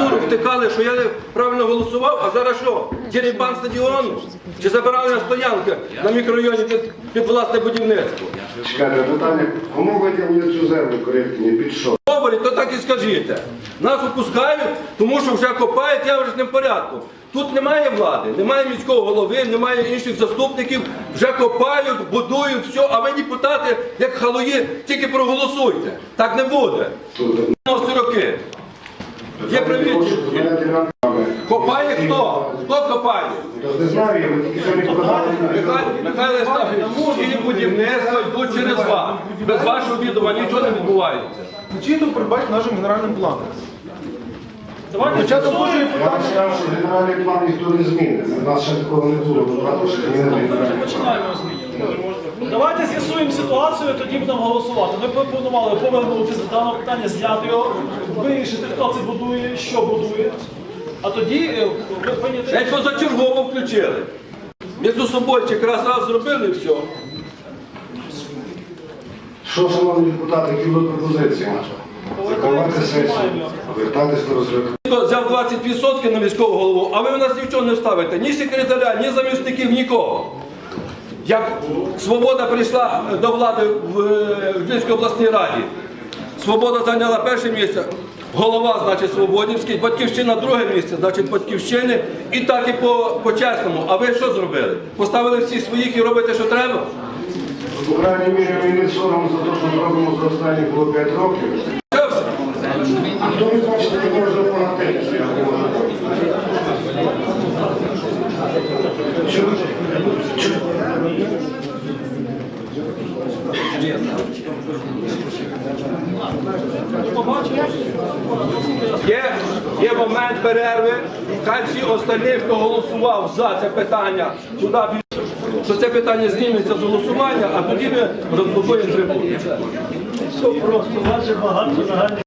Дури втикали, що я правильно голосував, а зараз що? Дерибан стадіону? Чи забирали на стоянки на мікрорайоні під, під власне будівництво? Чекайте, питання, кому виділили цю землю коректні? Під що? Добре, то так і скажіть. Нас опускають, тому що вже копають явочним порядком. Тут немає влади, немає міського голови, немає інших заступників, вже копають, будують, все, а ви депутати, як халуї, тільки проголосуйте. Так не буде. Тут 90 роки. Є привіт. Копає хто? Хто копає? Михайло Естафович, всі будівництва йдуть через вас. Без вашого відома нічого не відбувається. Чітко передбачено нашим генеральним планом. Давайте Хоча то може Я вам сказав, що генеральний план ніхто не змінить. У нас ще такого не було. Ми багато план. Давайте з'ясуємо ситуацію, тоді будемо голосувати. Ми пропонували повернутися до даного питання, зняти його, вирішити, хто це будує, що будує. А тоді е, ви прийняти. Як позачергово включили. Між собою якраз раз зробили і все. Що, шановні депутати, які будуть пропозиції? Закривати сесію, вертатись до розгляду. Взяв 20% на міського голову, а ви в нас нічого не ставите, ні секретаря, ні замісників, нікого. Як Свобода прийшла до влади в е, Львівській обласній раді, Свобода зайняла перше місце, голова, значить, Свободівський, Батьківщина друге місце, значить, Батьківщини, і так і по, по чесному. А ви що зробили? Поставили всіх своїх і робите, що треба? По крайній мірі, мені сором за те, що зробимо за останні було 5 років. А хто ви бачите, не може допомогти? Я не можу. Чому? Є, є момент перерви. Хай всі остальні, хто голосував за це питання, туди що це питання зніметься з голосування, а тоді ми розблокуємо трибуну. Просто, вас багато.